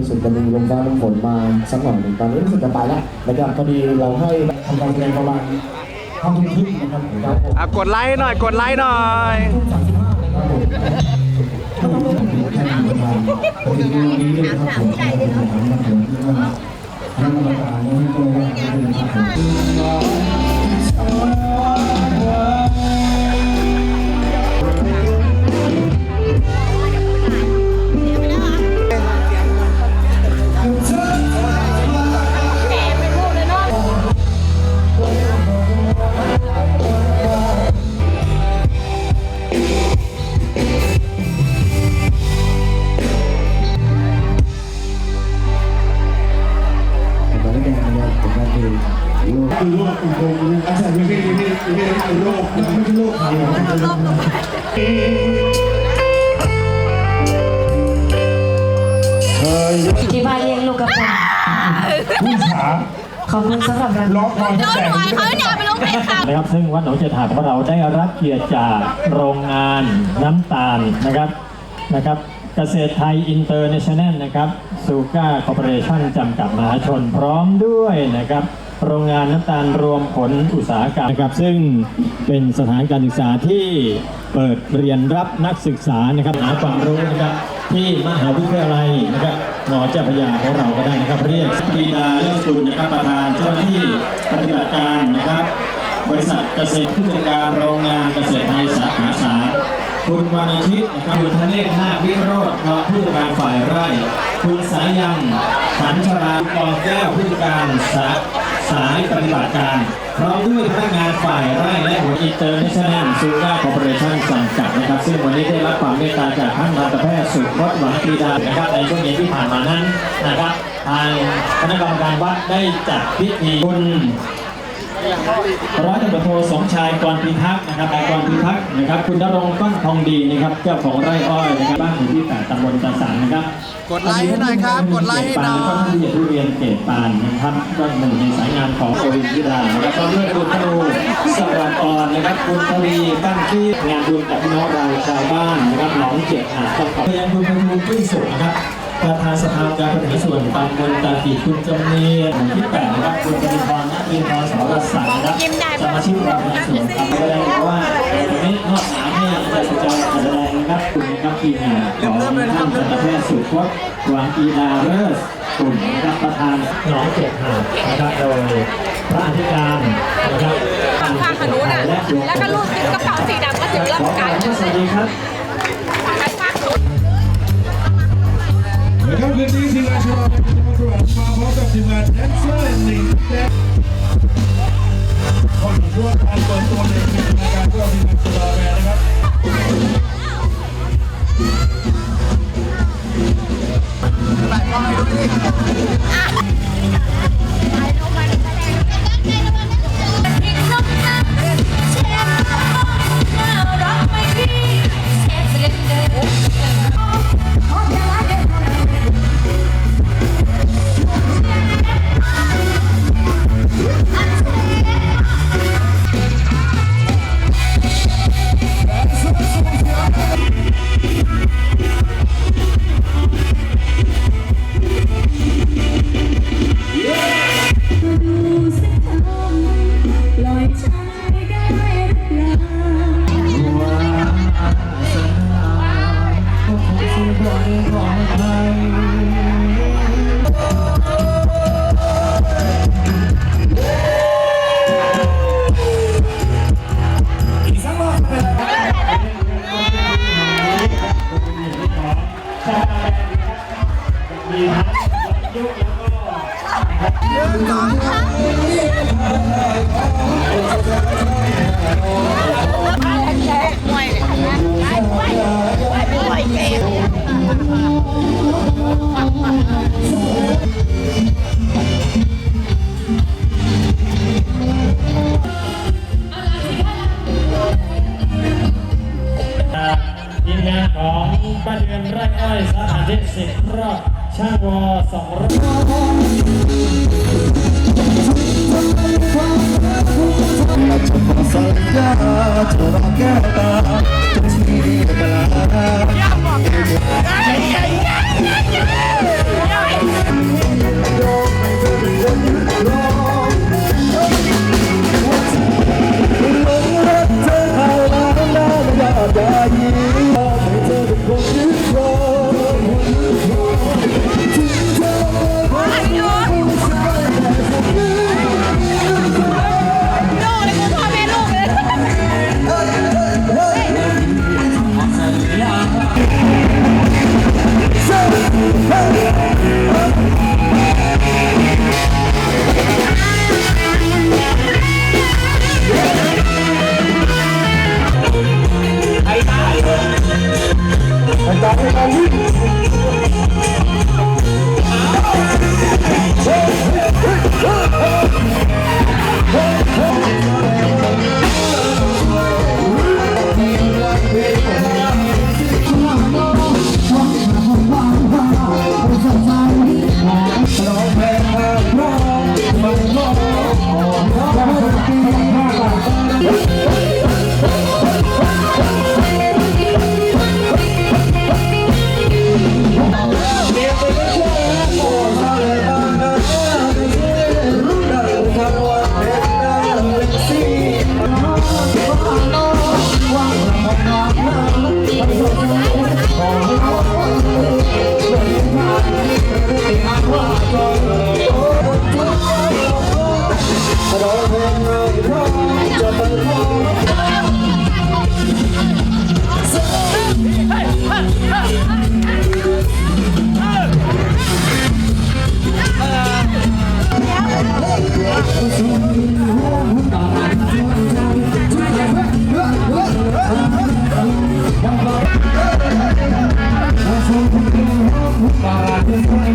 รู้สึกจะมีลมฟ้าลมฝนมาสักหน่อยหนึ่งตอนนี้รู้สึกจะไปแล้วนะครับพอดีเราให้ทำการแสดงประมาณห้าทุ่มครึ่งนะครับครับผมอะกดไลค์หน่อยกดไลค์หน่อยทุ่มสามสิบห้านะครับผมก็ต้องต้องถือว่าแทนประธานพอดีวันนี้ด้วยนะครับผมถามมาถึงที่ว่าคณะกรรมการนี่ก็ว่าด้วยนะครับ คือโรคอุโมงค์อาจารย์ไม่ใช่ไม่ใช่ไม่ใช่โรคไม่ใช่โรคไทยไม่ใช่โรคที่บ้านเลี้ยงลูกกระป๋องผู้สาขอบคุณสำหรับรางร้องคอยโดตั้งนแต่หวยเขาเนี่ยไปลงเพจค่ะนะครับซึ่งวัดหนองเจ็ดหาดของเราได้รับเกียรติจากโรงงานน้ำตาลนะครับนะครับเกษตรไทยอินเตอร์เนชั่นแนลนะครับซูก้าคอร์ปอเรชั่นจำกัดมหาชนพร้อมด้วยนะครับ โรงงานน้ำตาลรวมผลอุตสาหกรรมนะครับซึ่งเป็นสถานการศึกษาที่เปิดเรียนรับนักศึกษานะครับหาความรู้นะครับที่มหาวิทยาลัยนะครับหมอเจ้าพยาของเราก็ได้นะครับเรียกปรีดาเลิศสุนนะครับประธานเจ้าหน้าที่ปฏิบัติการนะครับ บริษัทเกษตรผู้จัดการโรงงานเกษตรไทยสาขาสามคุณวรรณชิตนะครับคุณธเนศนาวิโรธรองผู้จัดการฝ่ายไร่ คุณสายันขันชรากองแก้วผู้จัดการสา สายปฏิบัติการพร้อมด้วยพนักงานฝ่ายไร่และหัวอินเตอร์เนชั่นแนลซูกาคอร์ปอเรชั่นจำกัดนะครับ ซึ่งวันนี้ได้รับความเมตตาจากท่านทันตแพทย์สุวัฒน์หวังปีดานะครับในช่วงเย็นที่ผ่านมานั้นนะครับทางคณะกรรมการวัดได้จัดพิธีบุญ ร้อยตำรวจโทสมชายกรพิทักษ์นะครับนายกรพิทักษ์นะครับ คุณนรงค์ก้อนทองดีนะครับเจ้าของไร่อ้อยนะครับบ้านอยู่ที่แปดตำบลตะสันนะครับกดไลค์ให้หน่อยครับกดไลค์ให้หน่อยก็ท่านเรียนทุเรียนเกตปานนะครับก็หนึ่งในสายงานของโอรินทิดานะครับก็ด้วยคุณธนูสวัสดิ์อ่อนนะครับคุณทวีตั้งที่งานบุญกับพี่น้องเราชาวบ้านนะครับหนองเจียดหาดต้องขอบคุณคุณพนุขึ้นสุขนะครับประธานสภาการบริหารส่วนตำบลตาปีคุณจำเนียนหมู่ที่แปดนะครับคุณ แสดงว่าวันนี้นอสามเนี่ยจะแสดงแสดงนะครับคุณนักกีฬาของท่านสัตวแพทย์สุพจน์หวังอีดาเรสกลุ่มรับประทานหนองเจ็ดหาดนะครับโดยพระอธิการนะครับทางขนุนอะแล้วก็ลูกกระเป๋าสีดำก็ถึงร่างการสวัสดีครับางวอสองรอบสัญญาเธอรักแก้ตาจะที่กลา 我从黑夜出发，我从黑夜出发。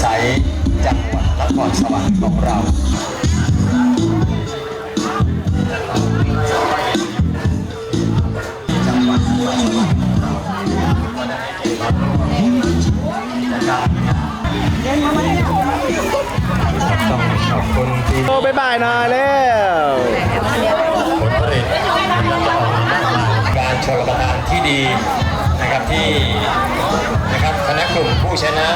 ใสจังหวัดนครสวรรค์ของเราจังหวัดนครสวรรค์ของเราต้องขอบคุณที่โอ้บายบายหน่อยเร็วผลผลิตการชลประทานที่ดีนะครับที่นะครับคณะกลุ่มผู้ชนะ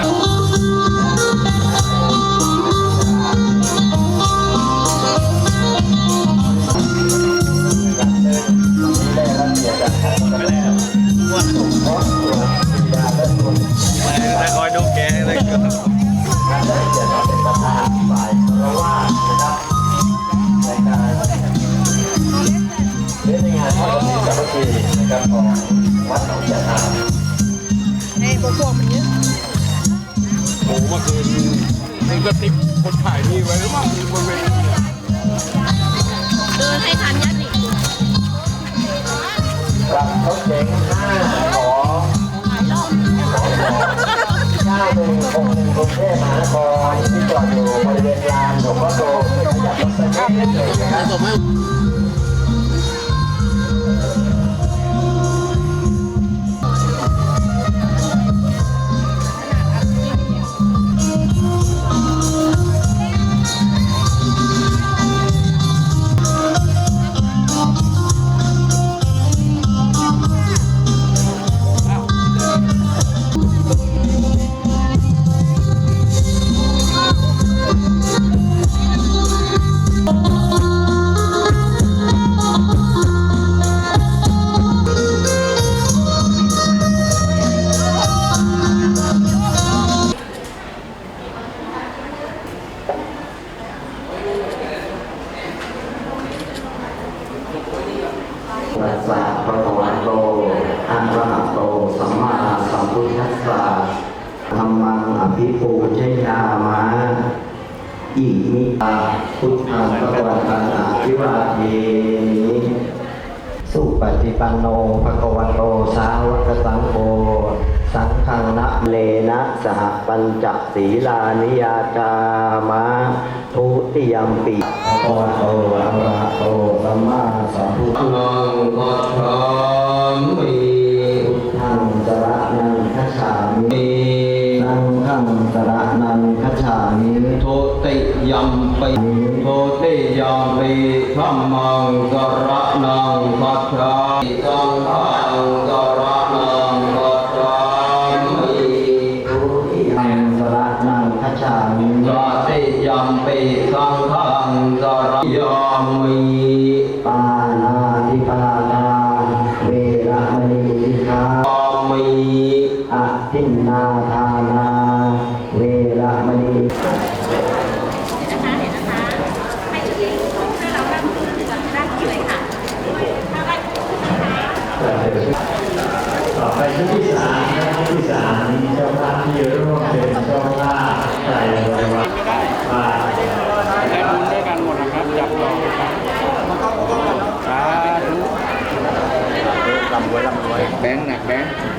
ายนี่ไว้หรือเปล่าบนเวทีเดินให้ทันยัดอีกปรับรถเก๋งห้าขอเก้าหนึ่งหกหนึ่งกรุงเทพมหานครที่จอดอยู่บริเวณลานหลวงพ่อโตเพื่อขยับรถไปนิดนึงนะครับ สะภะคะวะโตอะระหะโตสัมมาสัมพุทธัสสะธรรมังอภิปูชยามะอิมิตาพุทธังพระวันตังอภิวาเทมิสุปฏิปันโนภะคะวะโตสาวกสังโฆ สังฆังนะเลนะสหปัญจศีลานิยาจามะทุติยมปิภะคะวะโตอะระหะโตสัมมาสัมพุทธังกัจฉามิพุทธังสรณังคัจฉามินังขังสรณังคัจฉามิโทติยัมปิโทติยัมปิธัมมังสรณังคัจฉามิสังฆังำรว